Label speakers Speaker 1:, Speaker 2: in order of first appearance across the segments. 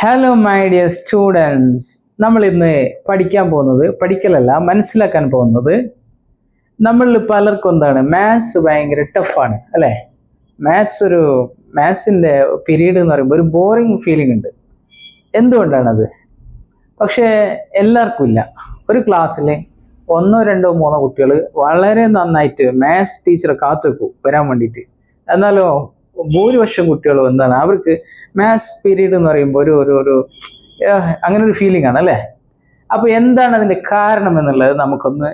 Speaker 1: Hello my dear students നമ്മൾ ഇന്ന് പഠിക്കാൻ പോകുന്നത് പഠിക്കലല്ല മനസ്സിലാക്കാൻ പോകുന്നത് നമ്മളിൽ പലർക്കും എന്താണ് മാത്സ് ഭയങ്കര ടഫാണ് അല്ലേ? മാത്സ് ഒരു മാത്സിന്റെ പീരീഡ് എന്ന് പറയുമ്പോൾ ഒരു ബോറിങ് ഫീലിംഗ് ഉണ്ട്. എന്തുകൊണ്ടാണത്? പക്ഷേ എല്ലാവർക്കും ഇല്ല ഒരു ക്ലാസ്സിൽ ഒന്നോ രണ്ടോ മൂന്നോ കുട്ടികൾ വളരെ നന്നായിട്ട് മാത്സ് ടീച്ചറെ കാത്തുവെക്കും വരാൻ വേണ്ടിയിട്ട്. എന്നാലോ ഭൂരിപക്ഷം കുട്ടികളും എന്താണ്? അവർക്ക് മാത്സ് പീരീഡ് എന്ന് പറയുമ്പോൾ ഒരു ഒരു ഒരു അങ്ങനെ ഒരു ഫീലിംഗ് ആണ് അല്ലേ? അപ്പോൾ എന്താണ് അതിന്റെ കാരണം എന്നുള്ളത് നമുക്കൊന്ന്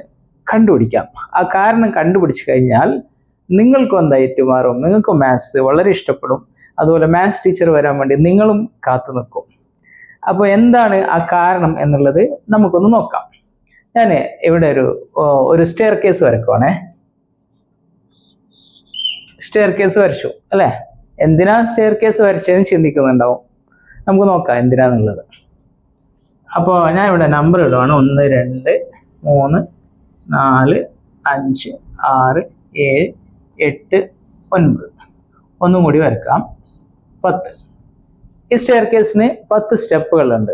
Speaker 1: കണ്ടുപിടിക്കാം. ആ കാരണം കണ്ടുപിടിച്ച് കഴിഞ്ഞാൽ നിങ്ങൾക്കും എന്തായിട്ട് മാറും നിങ്ങൾക്കും മാത്സ് വളരെ ഇഷ്ടപ്പെടും. അതുപോലെ മാത്സ് ടീച്ചർ വരാൻ വേണ്ടി നിങ്ങളും കാത്തു നിൽക്കും. അപ്പോൾ എന്താണ് ആ കാരണം എന്നുള്ളത് നമുക്കൊന്ന് നോക്കാം. ഞാൻ ഇവിടെ ഒരു ഒരു സ്റ്റെയർ കേസ് വരക്കുവാണേ. സ്റ്റെയർ കേസ് വരച്ചു അല്ലേ? എന്തിനാ സ്റ്റെയർ കേസ് വരച്ചതെന്ന് ചിന്തിക്കുന്നുണ്ടാവും. നമുക്ക് നോക്കാം എന്തിനാന്നുള്ളത്. അപ്പോൾ ഞാൻ ഇവിടെ നമ്പർ ഇടുവാണ്. ഒന്ന് രണ്ട് മൂന്ന് നാല് അഞ്ച് ആറ് ഏഴ് എട്ട് ഒൻപത്. ഒന്നും കൂടി വരക്കാം. പത്ത്. ഈ സ്റ്റെയർ കേസിന് പത്ത് സ്റ്റെപ്പുകളുണ്ട്.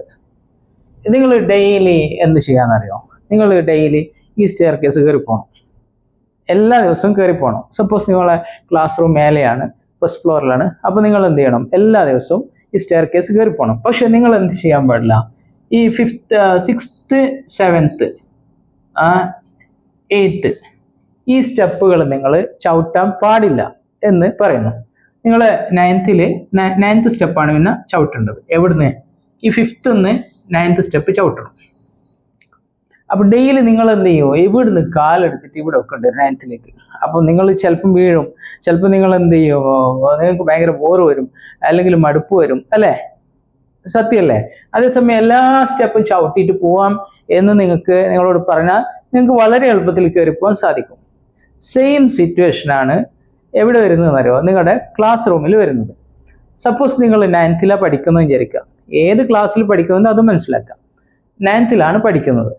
Speaker 1: നിങ്ങൾ ഡെയിലി എന്ത് ചെയ്യാന്നറിയോ? നിങ്ങൾ ഡെയിലി ഈ സ്റ്റെയർ കേസ് കയറി പോകണം എല്ലാ ദിവസവും കയറി പോകണം സപ്പോസ് നിങ്ങളെ ക്ലാസ് റൂം മേലെയാണ് ഫസ്റ്റ് ഫ്ലോറിലാണ് അപ്പോൾ നിങ്ങൾ എന്ത് ചെയ്യണം? എല്ലാ ദിവസവും ഈ സ്റ്റെയർ കേസ് കയറി പോകണം പക്ഷെ നിങ്ങൾ എന്ത് ചെയ്യാൻ പാടില്ല? ഈ ഫിഫ്ത്ത് സിക്സ്ത്ത് സെവൻത്ത് എയ്ത്ത് ഈ സ്റ്റെപ്പുകൾ നിങ്ങൾ ചവിട്ടാൻ പാടില്ല എന്ന് പറയുന്നു. നിങ്ങൾ നയൻത്തിൽ നയൻത്ത് സ്റ്റെപ്പാണ് പിന്നെ ചവിട്ടേണ്ടത്. എവിടുന്ന്? ഈ ഫിഫ്ത്ത് നിന്ന് നയൻത്ത് സ്റ്റെപ്പ് ചവിട്ടണം. അപ്പൊ ഡെയിലി നിങ്ങൾ എന്ത് ചെയ്യും ഇവിടുന്ന് കാലെടുത്തിട്ട് ഇവിടെ വെക്കണ്ട നയൻത്തിലേക്ക് അപ്പൊ നിങ്ങൾ ചിലപ്പം വീഴും. ചിലപ്പോൾ നിങ്ങൾ എന്ത് ചെയ്യുമോ നിങ്ങൾക്ക് ഭയങ്കര ബോറ് വരും. അല്ലെങ്കിൽ മടുപ്പ് വരും. അല്ലേ? സത്യമല്ലേ? അതേസമയം എല്ലാ സ്റ്റെപ്പും ചവിട്ടിയിട്ട് പോവാം എന്ന് നിങ്ങൾക്ക് നിങ്ങളോട് പറഞ്ഞാൽ നിങ്ങൾക്ക് വളരെ എളുപ്പത്തിൽ കയറി പോകാൻ സാധിക്കും സെയിം സിറ്റുവേഷനാണ് എവിടെ വരുന്നതെന്ന് അറിയോ നിങ്ങളുടെ ക്ലാസ് റൂമിൽ വരുന്നത്. സപ്പോസ് നിങ്ങൾ നയൻത്തിലാണ് പഠിക്കുന്നത് വിചാരിക്കുക. ഏത് ക്ലാസ്സിൽ പഠിക്കുന്നുണ്ടോ അത് മനസ്സിലാക്കാം നയൻത്തിലാണ് പഠിക്കുന്നത്.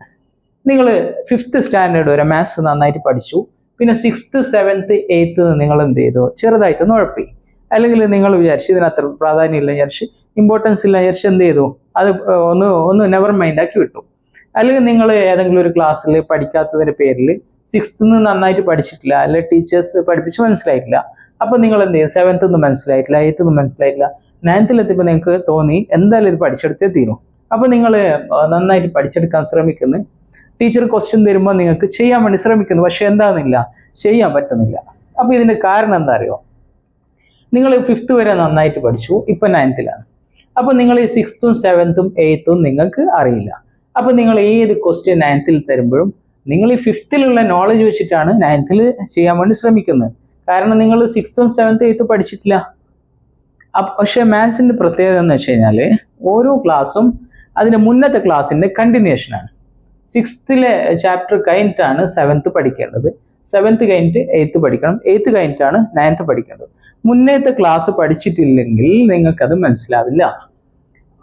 Speaker 1: നിങ്ങൾ ഫിഫ്ത്ത് സ്റ്റാൻഡേർഡ് വരെ മാത്സ് നന്നായിട്ട് പഠിച്ചു. പിന്നെ സിക്സ്ത്ത് സെവൻത്ത് എയ്ത്ത് നിങ്ങൾ എന്ത് ചെയ്തു? ചെറുതായിട്ട് ഉഴപ്പി. അല്ലെങ്കിൽ നിങ്ങൾ വിചാരിച്ചു ഇതിന് അത്ര പ്രാധാന്യം ഇല്ല വിചാരിച്ച് ഇമ്പോർട്ടൻസ് ഇല്ല വിചാരിച്ച് എന്ത് ചെയ്തു? അത് ഒന്ന് ഒന്ന് നെവർ മൈൻഡ് ആക്കി വിട്ടു. അല്ലെങ്കിൽ നിങ്ങൾ ഏതെങ്കിലും ഒരു ക്ലാസ്സിൽ പഠിക്കാത്തതിന്റെ പേരിൽ സിക്സ്ത്ത് നിന്ന് നന്നായിട്ട് പഠിച്ചിട്ടില്ല. അല്ലെങ്കിൽ ടീച്ചേഴ്സ് പഠിപ്പിച്ച് മനസ്സിലായിട്ടില്ല. അപ്പൊ നിങ്ങൾ എന്ത് ചെയ്യും? സെവൻത്ത് നിന്ന് മനസ്സിലായിട്ടില്ല എയ്ത്ത് നിന്ന് മനസ്സിലായിട്ടില്ല. നയൻത്തിൽ എത്തിയപ്പോൾ നിങ്ങൾക്ക് തോന്നി എന്തായാലും ഇത് പഠിച്ചെടുത്തേ തീരും. അപ്പൊ നിങ്ങൾ നന്നായിട്ട് പഠിച്ചെടുക്കാൻ ശ്രമിക്കുന്നു. ടീച്ചർ ക്വസ്റ്റ്യൻ തരുമ്പോൾ നിങ്ങൾക്ക് ചെയ്യാൻ വേണ്ടി ശ്രമിക്കുന്നു. പക്ഷെ എന്താണെന്നില്ല ചെയ്യാൻ പറ്റുന്നില്ല. അപ്പൊ ഇതിന്റെ കാരണം എന്താ അറിയോ? നിങ്ങൾ ഫിഫ്ത്ത് വരെ നന്നായിട്ട് പഠിച്ചു. ഇപ്പൊ നയൻത്തിലാണ് അപ്പൊ നിങ്ങൾ ഈ സിക്സ്ത്തും സെവൻത്തും എയ്ത്തും നിങ്ങൾക്ക് അറിയില്ല. അപ്പൊ നിങ്ങൾ ഏത് ക്വസ്റ്റ്യൻ നയൻത്തിൽ തരുമ്പോഴും നിങ്ങൾ ഈ ഫിഫ്ത്തിലുള്ള നോളജ് വെച്ചിട്ടാണ് നയൻത്തിൽ ചെയ്യാൻ വേണ്ടി ശ്രമിക്കുന്നത്. കാരണം നിങ്ങൾ സിക്സ്ത്തും സെവൻത്തും എയ്ത്തും പഠിച്ചിട്ടില്ല. പക്ഷേ മാത്സിന്റെ പ്രത്യേകത എന്ന് വെച്ച് കഴിഞ്ഞാൽ ഓരോ ക്ലാസ്സും അതിന്റെ മുന്നത്തെ ക്ലാസ്സിന്റെ കണ്ടിന്യൂഷൻ ആണ്. സിക്സ്ത്തിലെ ചാപ്റ്റർ കഴിഞ്ഞിട്ടാണ് സെവൻത്ത് പഠിക്കേണ്ടത്. സെവൻത്ത് കഴിഞ്ഞിട്ട് എയ്ത്ത് പഠിക്കണം. എയ്ത്ത് കഴിഞ്ഞിട്ടാണ് നയൻത്ത് പഠിക്കേണ്ടത്. മുന്നേത്തെ ക്ലാസ് പഠിച്ചിട്ടില്ലെങ്കിൽ നിങ്ങൾക്കത് മനസ്സിലാവില്ല.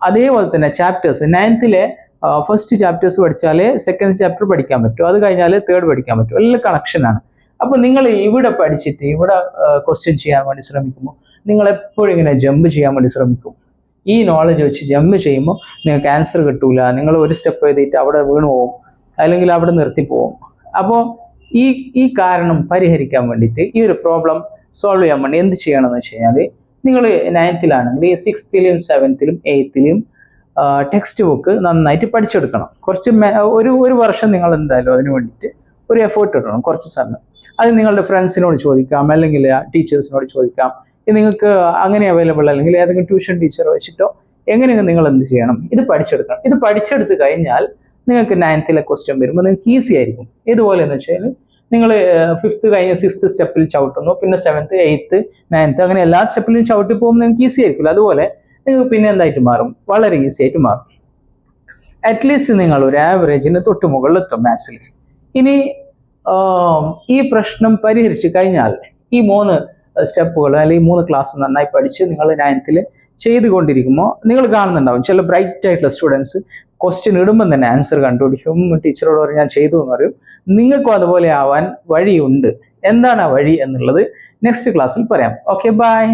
Speaker 1: അതേപോലെ തന്നെ ചാപ്റ്റേഴ്സ് നയൻത്തിലെ ഫസ്റ്റ് ചാപ്റ്റേഴ്സ് പഠിച്ചാലേ സെക്കൻഡ് ചാപ്റ്റർ പഠിക്കാൻ പറ്റും. അത് കഴിഞ്ഞാൽ തേർഡ് പഠിക്കാൻ പറ്റും. എല്ലാം കണക്ഷനാണ് അപ്പോൾ നിങ്ങൾ ഇവിടെ പഠിച്ചിട്ട് ഇവിടെ ക്വസ്റ്റ്യൻ ചെയ്യാൻ വേണ്ടി ശ്രമിക്കുമ്പോൾ നിങ്ങൾ എപ്പോഴും ഇങ്ങനെ ജമ്പ് ചെയ്യാൻ വേണ്ടി ശ്രമിക്കും. ഈ നോളജ് വെച്ച് ജമ്പ് ചെയ്യുമ്പോൾ നിങ്ങൾക്ക് ആൻസർ കിട്ടൂല. നിങ്ങൾ ഒരു സ്റ്റെപ്പ് എഴുതിയിട്ട് അവിടെ വീണു പോകും അല്ലെങ്കിൽ അവിടെ നിർത്തി പോകും അപ്പോൾ ഈ ഈ കാരണം പരിഹരിക്കാൻ വേണ്ടിയിട്ട് ഈ ഒരു പ്രോബ്ലം സോൾവ് ചെയ്യാൻ വേണ്ടി എന്ത് ചെയ്യണമെന്ന് വെച്ച് കഴിഞ്ഞാൽ നിങ്ങൾ നയൻത്തിലാണെങ്കിൽ സിക്സ്ത്തിലും സെവൻത്തിലും എയ്ത്തിലും ടെക്സ്റ്റ് ബുക്ക് നന്നായിട്ട് പഠിച്ചെടുക്കണം. കുറച്ച് ഒരു ഒരു വർഷം നിങ്ങൾ എന്തായാലും അതിന് വേണ്ടിയിട്ട് ഒരു എഫേർട്ട് ഇടണം കുറച്ച് സമയം. അത് നിങ്ങളുടെ ഫ്രണ്ട്സിനോട് ചോദിക്കാം അല്ലെങ്കിൽ ടീച്ചേഴ്സിനോട് ചോദിക്കാം. നിങ്ങൾക്ക് അങ്ങനെ അവൈലബിൾ അല്ലെങ്കിൽ ഏതെങ്കിലും ട്യൂഷൻ ടീച്ചർ വെച്ചിട്ടോ എങ്ങനെയെങ്കിലും നിങ്ങൾ എന്ത് ചെയ്യണം? ഇത് പഠിച്ചെടുക്കണം. ഇത് പഠിച്ചെടുത്ത് കഴിഞ്ഞാൽ നിങ്ങൾക്ക് നയൻത്തിലെ ക്വസ്റ്റ്യൻ വരുമ്പോൾ നിങ്ങൾക്ക് ഈസി ആയിരിക്കും. ഇതുപോലെ എന്ന് വെച്ചാൽ നിങ്ങൾ ഫിഫ്ത്ത് കഴിഞ്ഞ് സിക്സ്ത് സ്റ്റെപ്പിൽ ചവിട്ടുന്നു പിന്നെ സെവൻത്ത് എയ്ത്ത് നയൻത്ത് അങ്ങനെ എല്ലാ സ്റ്റെപ്പിലും ചവിട്ടി പോകുമ്പോൾ നിങ്ങൾക്ക് ഈസി ആയിരിക്കില്ല. അതുപോലെ നിങ്ങൾക്ക് പിന്നെ എന്തായിട്ട് മാറും? വളരെ ഈസി ആയിട്ട് മാറും. അറ്റ്ലീസ്റ്റ് നിങ്ങൾ ഒരു ആവറേജിന് തൊട്ട് മുകളിലെത്തും മാത്സിൽ ഇനി ഈ പ്രശ്നം പരിഹരിച്ചു കഴിഞ്ഞാൽ ഈ മൂന്ന് സ്റ്റെപ്പുകൾ അല്ലെങ്കിൽ മൂന്ന് ക്ലാസ് നന്നായി പഠിച്ച് നിങ്ങൾ നയൻത്തിൽ ചെയ്തുകൊണ്ടിരിക്കുമ്പോൾ നിങ്ങൾ കാണുന്നുണ്ടാവും. ചില ബ്രൈറ്റ് ആയിട്ടുള്ള സ്റ്റുഡൻസ് ക്വസ്റ്റ്യൻ ഇടുമ്പം തന്നെ ആൻസർ കണ്ടുപിടിക്കും. ടീച്ചറോട് പറയും ഞാൻ ചെയ്തു എന്ന് പറയും. നിങ്ങൾക്കും അതുപോലെ ആവാൻ വഴിയുണ്ട്. എന്താണ് ആ വഴി എന്നുള്ളത് നെക്സ്റ്റ് ക്ലാസ്സിൽ പറയാം. Okay bye